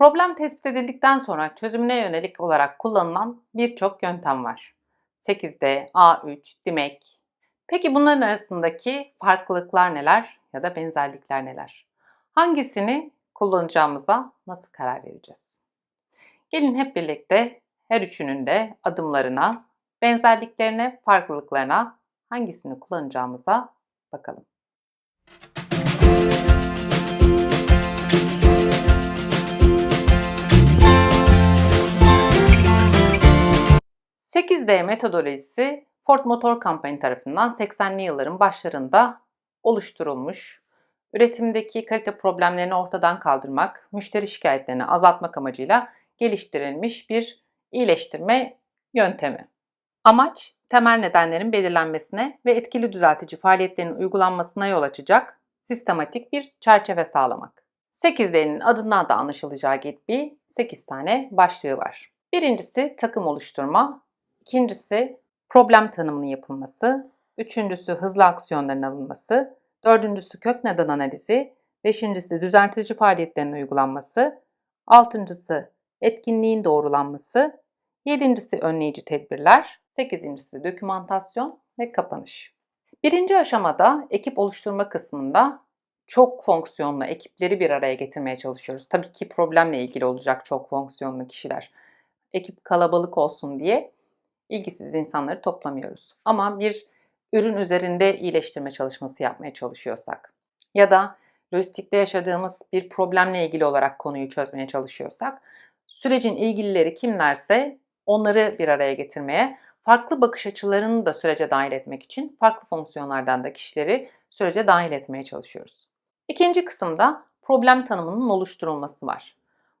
Problem tespit edildikten sonra çözümüne yönelik olarak kullanılan birçok yöntem var. 8D, A3, DIMEK. Peki bunların arasındaki farklılıklar neler ya da benzerlikler neler? Hangisini kullanacağımıza nasıl karar vereceğiz? Gelin hep birlikte her üçünün de adımlarına, benzerliklerine, farklılıklarına hangisini kullanacağımıza bakalım. 8D metodolojisi Ford Motor Company tarafından 80'li yılların başlarında oluşturulmuş. Üretimdeki kalite problemlerini ortadan kaldırmak, müşteri şikayetlerini azaltmak amacıyla geliştirilmiş bir iyileştirme yöntemi. Amaç, temel nedenlerin belirlenmesine ve etkili düzeltici faaliyetlerin uygulanmasına yol açacak sistematik bir çerçeve sağlamak. 8D'nin adından da anlaşılacağı gibi 8 tane başlığı var. Birincisi takım oluşturma, İkincisi problem tanımının yapılması. Üçüncüsü hızlı aksiyonların alınması. Dördüncüsü kök neden analizi. Beşincisi düzeltici faaliyetlerin uygulanması. Altıncısı etkinliğin doğrulanması. Yedincisi önleyici tedbirler. Sekizincisi dokümantasyon ve kapanış. Birinci aşamada ekip oluşturma kısmında çok fonksiyonlu ekipleri bir araya getirmeye çalışıyoruz. Tabii ki problemle ilgili olacak çok fonksiyonlu kişiler. Ekip kalabalık olsun diye ilgisiz insanları toplamıyoruz. Ama bir ürün üzerinde iyileştirme çalışması yapmaya çalışıyorsak ya da lojistikte yaşadığımız bir problemle ilgili olarak konuyu çözmeye çalışıyorsak sürecin ilgilileri kimlerse onları bir araya getirmeye, farklı bakış açılarını da sürece dahil etmek için farklı fonksiyonlardan da kişileri sürece dahil etmeye çalışıyoruz. İkinci kısımda problem tanımının oluşturulması var.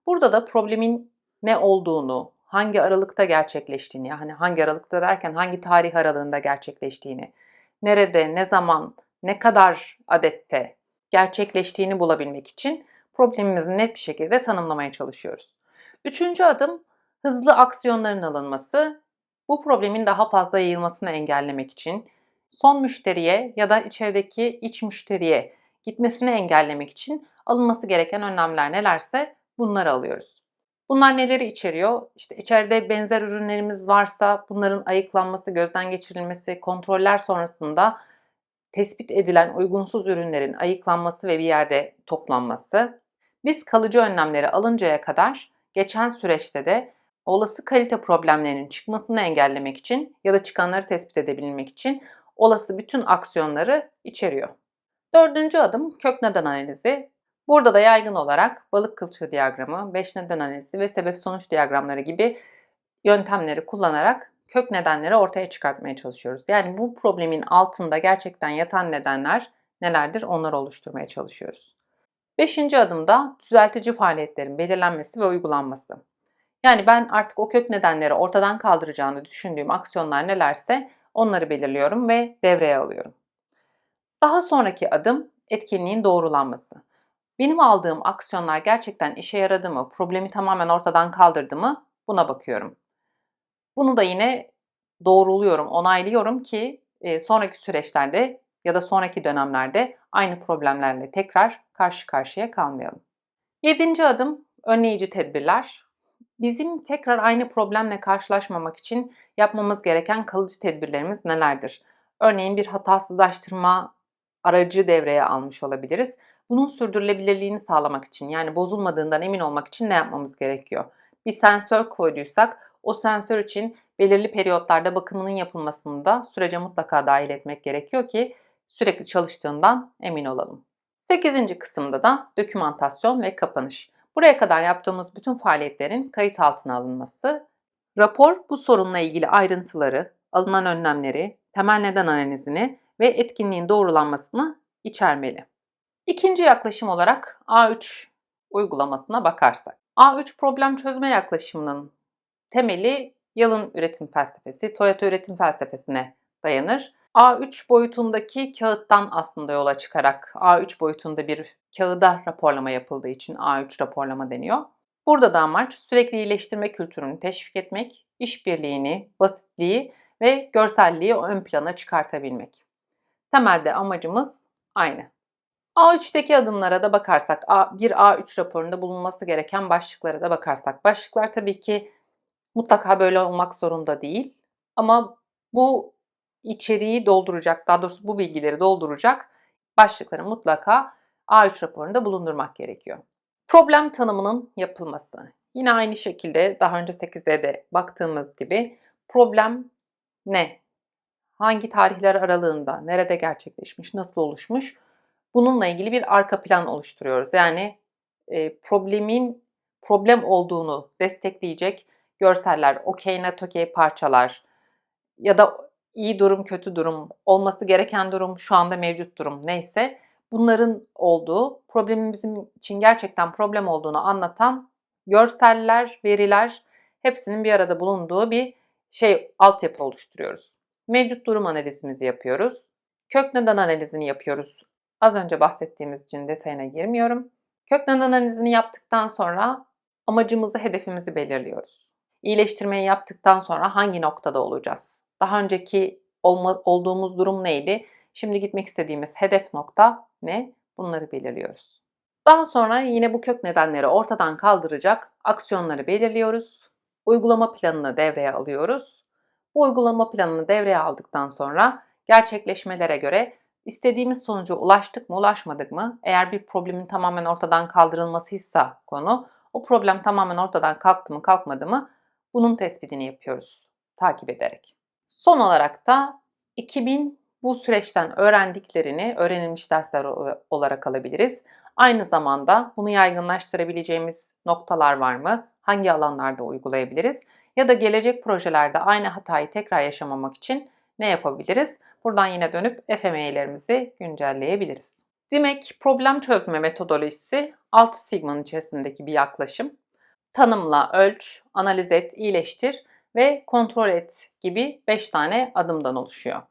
Burada da problemin ne olduğunu, hangi aralıkta gerçekleştiğini, yani hangi aralıkta derken hangi tarih aralığında gerçekleştiğini, nerede, ne zaman, ne kadar adette gerçekleştiğini bulabilmek için problemimizi net bir şekilde tanımlamaya çalışıyoruz. Üçüncü adım hızlı aksiyonların alınması. Bu problemin daha fazla yayılmasını engellemek için son müşteriye ya da içerideki iç müşteriye gitmesini engellemek için alınması gereken önlemler nelerse bunları alıyoruz. Bunlar neleri içeriyor? İşte içeride benzer ürünlerimiz varsa bunların ayıklanması, gözden geçirilmesi, kontroller sonrasında tespit edilen uygunsuz ürünlerin ayıklanması ve bir yerde toplanması. Biz kalıcı önlemleri alıncaya kadar geçen süreçte de olası kalite problemlerinin çıkmasını engellemek için ya da çıkanları tespit edebilmek için olası bütün aksiyonları içeriyor. Dördüncü adım kök neden analizi. Burada da yaygın olarak balık kılçığı diyagramı, 5 neden analizi ve sebep sonuç diyagramları gibi yöntemleri kullanarak kök nedenleri ortaya çıkartmaya çalışıyoruz. Yani bu problemin altında gerçekten yatan nedenler nelerdir onları oluşturmaya çalışıyoruz. Beşinci adımda düzeltici faaliyetlerin belirlenmesi ve uygulanması. Yani ben artık o kök nedenleri ortadan kaldıracağını düşündüğüm aksiyonlar nelerse onları belirliyorum ve devreye alıyorum. Daha sonraki adım etkinliğin doğrulanması. Benim aldığım aksiyonlar gerçekten işe yaradı mı? Problemi tamamen ortadan kaldırdı mı? Buna bakıyorum. Bunu da yine doğruluyorum, onaylıyorum ki e, sonraki süreçlerde ya da sonraki dönemlerde aynı problemlerle tekrar karşı karşıya kalmayalım. Yedinci adım önleyici tedbirler. Bizim tekrar aynı problemle karşılaşmamak için yapmamız gereken kalıcı tedbirlerimiz nelerdir? Örneğin bir hatasızlaştırma aracı devreye almış olabiliriz. Bunun sürdürülebilirliğini sağlamak için yani bozulmadığından emin olmak için ne yapmamız gerekiyor? Bir sensör koyduysak o sensör için belirli periyotlarda bakımının yapılmasını da sürece mutlaka dahil etmek gerekiyor ki sürekli çalıştığından emin olalım. 8. kısımda da dokümantasyon ve kapanış. Buraya kadar yaptığımız bütün faaliyetlerin kayıt altına alınması. Rapor bu sorunla ilgili ayrıntıları, alınan önlemleri, temel neden analizini ve etkinliğin doğrulanmasını içermeli. İkinci yaklaşım olarak A3 uygulamasına bakarsak. A3 problem çözme yaklaşımının temeli yalın üretim felsefesi, Toyota üretim felsefesine dayanır. A3 boyutundaki kağıttan aslında yola çıkarak A3 boyutunda bir kağıda raporlama yapıldığı için A3 raporlama deniyor. Burada da amaç sürekli iyileştirme kültürünü teşvik etmek, işbirliğini, basitliği ve görselliği ön plana çıkartabilmek. Temelde amacımız aynı. A3'teki adımlara da bakarsak, bir A3 raporunda bulunması gereken başlıklara da bakarsak. Başlıklar tabii ki mutlaka böyle olmak zorunda değil. Ama bu içeriği dolduracak, daha doğrusu bu bilgileri dolduracak başlıkları mutlaka A3 raporunda bulundurmak gerekiyor. Problem tanımının yapılması. Yine aynı şekilde daha önce 8'de de baktığımız gibi problem ne? Hangi tarihler aralığında, nerede gerçekleşmiş, nasıl oluşmuş? Bununla ilgili bir arka plan oluşturuyoruz. Yani e, problemin problem olduğunu destekleyecek görseller, okey not okey parçalar ya da iyi durum, kötü durum, olması gereken durum, şu anda mevcut durum neyse bunların olduğu, problemin bizim için gerçekten problem olduğunu anlatan görseller, veriler hepsinin bir arada bulunduğu bir şey altyapı oluşturuyoruz. Mevcut durum analizimizi yapıyoruz. Kök neden analizini yapıyoruz. Az önce bahsettiğimiz için detayına girmiyorum. Kök neden analizini yaptıktan sonra amacımızı, hedefimizi belirliyoruz. İyileştirmeyi yaptıktan sonra hangi noktada olacağız? Daha önceki olma, olduğumuz durum neydi? Şimdi gitmek istediğimiz hedef nokta ne? Bunları belirliyoruz. Daha sonra yine bu kök nedenleri ortadan kaldıracak aksiyonları belirliyoruz. Uygulama planını devreye alıyoruz. Bu uygulama planını devreye aldıktan sonra gerçekleşmelere göre istediğimiz sonuca ulaştık mı ulaşmadık mı? Eğer bir problemin tamamen ortadan kaldırılmasıysa konu, o problem tamamen ortadan kalktı mı kalkmadı mı? Bunun tespitini yapıyoruz takip ederek. Son olarak da 2000 bu süreçten öğrendiklerini öğrenilmiş dersler olarak alabiliriz. Aynı zamanda bunu yaygınlaştırabileceğimiz noktalar var mı? Hangi alanlarda uygulayabiliriz? Ya da gelecek projelerde aynı hatayı tekrar yaşamamak için ne yapabiliriz? Buradan yine dönüp FME'lerimizi güncelleyebiliriz. Demek problem çözme metodolojisi 6 sigmanın içerisindeki bir yaklaşım. Tanımla, ölç, analiz et, iyileştir ve kontrol et gibi 5 tane adımdan oluşuyor.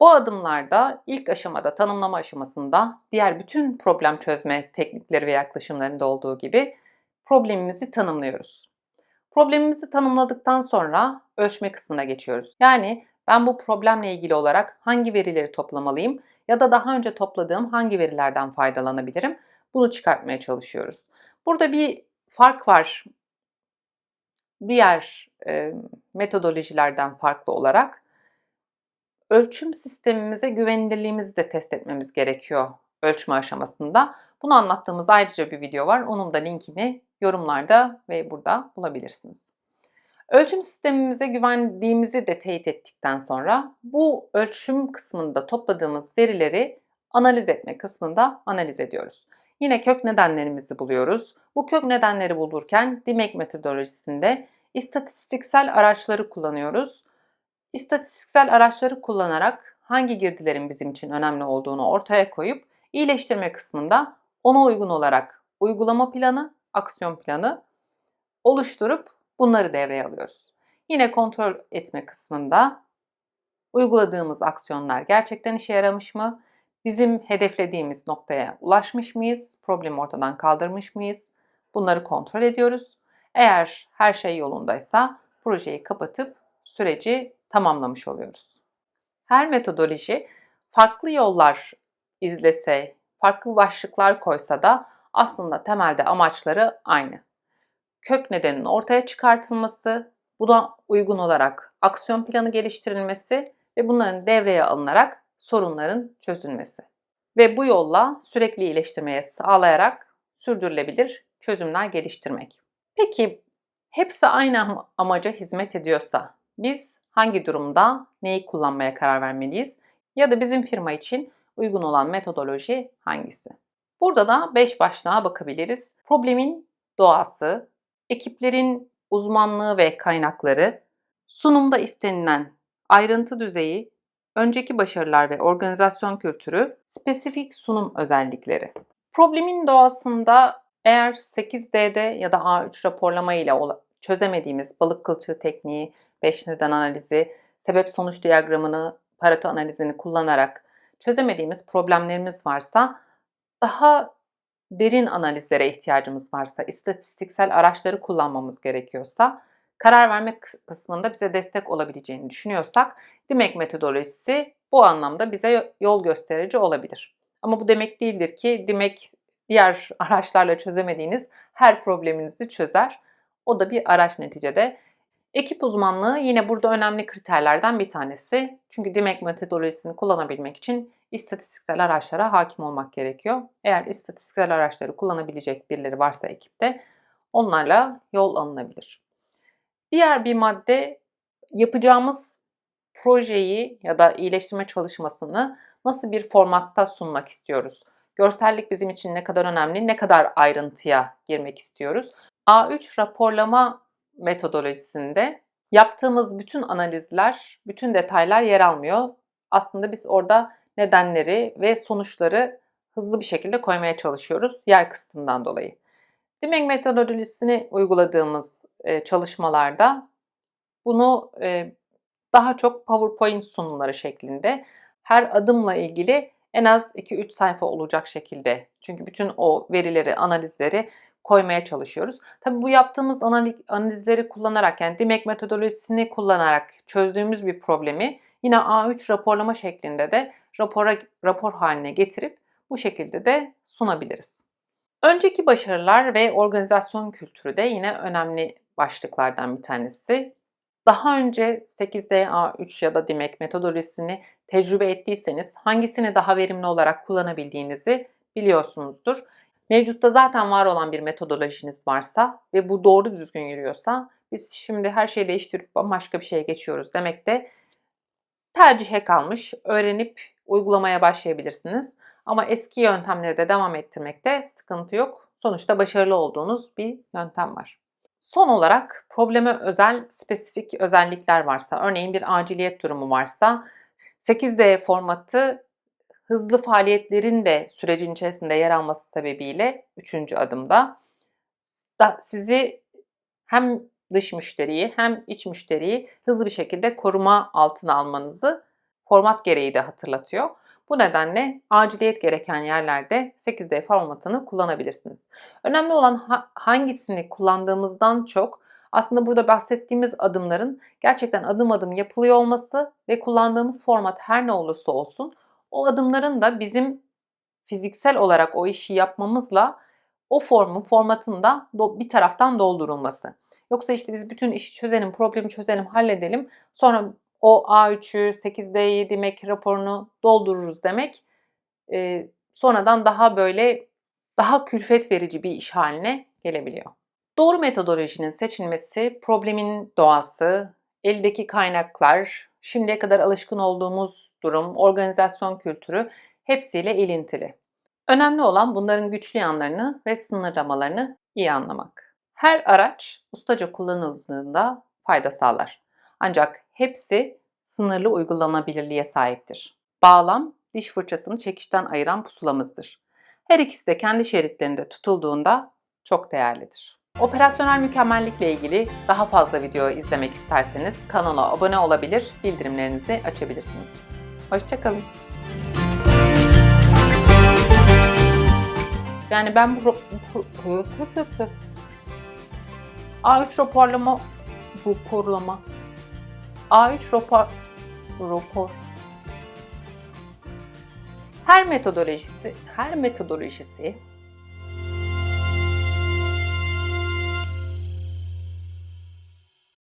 Bu adımlarda ilk aşamada tanımlama aşamasında diğer bütün problem çözme teknikleri ve yaklaşımlarında olduğu gibi problemimizi tanımlıyoruz. Problemimizi tanımladıktan sonra ölçme kısmına geçiyoruz. Yani ben bu problemle ilgili olarak hangi verileri toplamalıyım ya da daha önce topladığım hangi verilerden faydalanabilirim? Bunu çıkartmaya çalışıyoruz. Burada bir fark var. Diğer e, metodolojilerden farklı olarak ölçüm sistemimize güvenilirliğimizi de test etmemiz gerekiyor ölçme aşamasında. Bunu anlattığımız ayrıca bir video var. Onun da linkini yorumlarda ve burada bulabilirsiniz. Ölçüm sistemimize güvendiğimizi de teyit ettikten sonra bu ölçüm kısmında topladığımız verileri analiz etme kısmında analiz ediyoruz. Yine kök nedenlerimizi buluyoruz. Bu kök nedenleri bulurken DIMEC metodolojisinde istatistiksel araçları kullanıyoruz. İstatistiksel araçları kullanarak hangi girdilerin bizim için önemli olduğunu ortaya koyup iyileştirme kısmında ona uygun olarak uygulama planı, aksiyon planı oluşturup bunları devreye alıyoruz. Yine kontrol etme kısmında uyguladığımız aksiyonlar gerçekten işe yaramış mı? Bizim hedeflediğimiz noktaya ulaşmış mıyız? Problemi ortadan kaldırmış mıyız? Bunları kontrol ediyoruz. Eğer her şey yolundaysa projeyi kapatıp süreci tamamlamış oluyoruz. Her metodoloji farklı yollar izlese, farklı başlıklar koysa da aslında temelde amaçları aynı. Kök nedenin ortaya çıkartılması, buna uygun olarak aksiyon planı geliştirilmesi ve bunların devreye alınarak sorunların çözülmesi. Ve bu yolla sürekli iyileştirmeye sağlayarak sürdürülebilir çözümler geliştirmek. Peki hepsi aynı amaca hizmet ediyorsa biz hangi durumda neyi kullanmaya karar vermeliyiz? Ya da bizim firma için uygun olan metodoloji hangisi? Burada da 5 başlığa bakabiliriz. Problemin doğası, ekiplerin uzmanlığı ve kaynakları, sunumda istenilen ayrıntı düzeyi, önceki başarılar ve organizasyon kültürü, spesifik sunum özellikleri. Problemin doğasında eğer 8D'de ya da A3 raporlama ile çözemediğimiz balık kılçığı tekniği, 5 neden analizi, sebep sonuç diyagramını, Pareto analizini kullanarak çözemediğimiz problemlerimiz varsa daha derin analizlere ihtiyacımız varsa, istatistiksel araçları kullanmamız gerekiyorsa, karar verme kısmında bize destek olabileceğini düşünüyorsak, DIMEC metodolojisi bu anlamda bize yol gösterici olabilir. Ama bu demek değildir ki DİMEK diğer araçlarla çözemediğiniz her probleminizi çözer. O da bir araç neticede. Ekip uzmanlığı yine burada önemli kriterlerden bir tanesi. Çünkü DİMEK metodolojisini kullanabilmek için istatistiksel araçlara hakim olmak gerekiyor. Eğer istatistiksel araçları kullanabilecek birileri varsa ekipte onlarla yol alınabilir. Diğer bir madde yapacağımız projeyi ya da iyileştirme çalışmasını nasıl bir formatta sunmak istiyoruz? Görsellik bizim için ne kadar önemli, ne kadar ayrıntıya girmek istiyoruz? A3 raporlama metodolojisinde yaptığımız bütün analizler, bütün detaylar yer almıyor. Aslında biz orada nedenleri ve sonuçları hızlı bir şekilde koymaya çalışıyoruz yer kısıtından dolayı. Deming metodolojisini uyguladığımız e, çalışmalarda bunu e, daha çok PowerPoint sunumları şeklinde her adımla ilgili en az 2-3 sayfa olacak şekilde. Çünkü bütün o verileri, analizleri koymaya çalışıyoruz. Tabii bu yaptığımız analizleri kullanarak yani DİMEK metodolojisini kullanarak çözdüğümüz bir problemi yine A3 raporlama şeklinde de rapora, rapor haline getirip bu şekilde de sunabiliriz. Önceki başarılar ve organizasyon kültürü de yine önemli başlıklardan bir tanesi. Daha önce 8DA3 ya da DİMEK metodolojisini tecrübe ettiyseniz hangisini daha verimli olarak kullanabildiğinizi biliyorsunuzdur. Mevcutta zaten var olan bir metodolojiniz varsa ve bu doğru düzgün yürüyorsa biz şimdi her şeyi değiştirip başka bir şeye geçiyoruz demek de tercihe kalmış. Öğrenip uygulamaya başlayabilirsiniz. Ama eski yöntemleri de devam ettirmekte sıkıntı yok. Sonuçta başarılı olduğunuz bir yöntem var. Son olarak probleme özel spesifik özellikler varsa, örneğin bir aciliyet durumu varsa 8D formatı hızlı faaliyetlerin de sürecin içerisinde yer alması sebebiyle üçüncü adımda da sizi hem dış müşteriyi hem iç müşteriyi hızlı bir şekilde koruma altına almanızı format gereği de hatırlatıyor. Bu nedenle aciliyet gereken yerlerde 8D formatını kullanabilirsiniz. Önemli olan hangisini kullandığımızdan çok aslında burada bahsettiğimiz adımların gerçekten adım adım yapılıyor olması ve kullandığımız format her ne olursa olsun o adımların da bizim fiziksel olarak o işi yapmamızla o formun formatında bir taraftan doldurulması. Yoksa işte biz bütün işi çözelim, problemi çözelim, halledelim. Sonra o A3'ü, 8D'yi demek raporunu doldururuz demek. E, sonradan daha böyle daha külfet verici bir iş haline gelebiliyor. Doğru metodolojinin seçilmesi, problemin doğası, eldeki kaynaklar, şimdiye kadar alışkın olduğumuz durum, organizasyon kültürü hepsiyle ilintili. Önemli olan bunların güçlü yanlarını ve sınırlamalarını iyi anlamak. Her araç ustaca kullanıldığında fayda sağlar. Ancak hepsi sınırlı uygulanabilirliğe sahiptir. Bağlam, diş fırçasını çekişten ayıran pusulamızdır. Her ikisi de kendi şeritlerinde tutulduğunda çok değerlidir. Operasyonel mükemmellikle ilgili daha fazla video izlemek isterseniz kanala abone olabilir, bildirimlerinizi açabilirsiniz. Hoşçakalın. Yani ben bu A3 raporlama raporlama A3 rapor rapor. Her metodolojisi her metodolojisi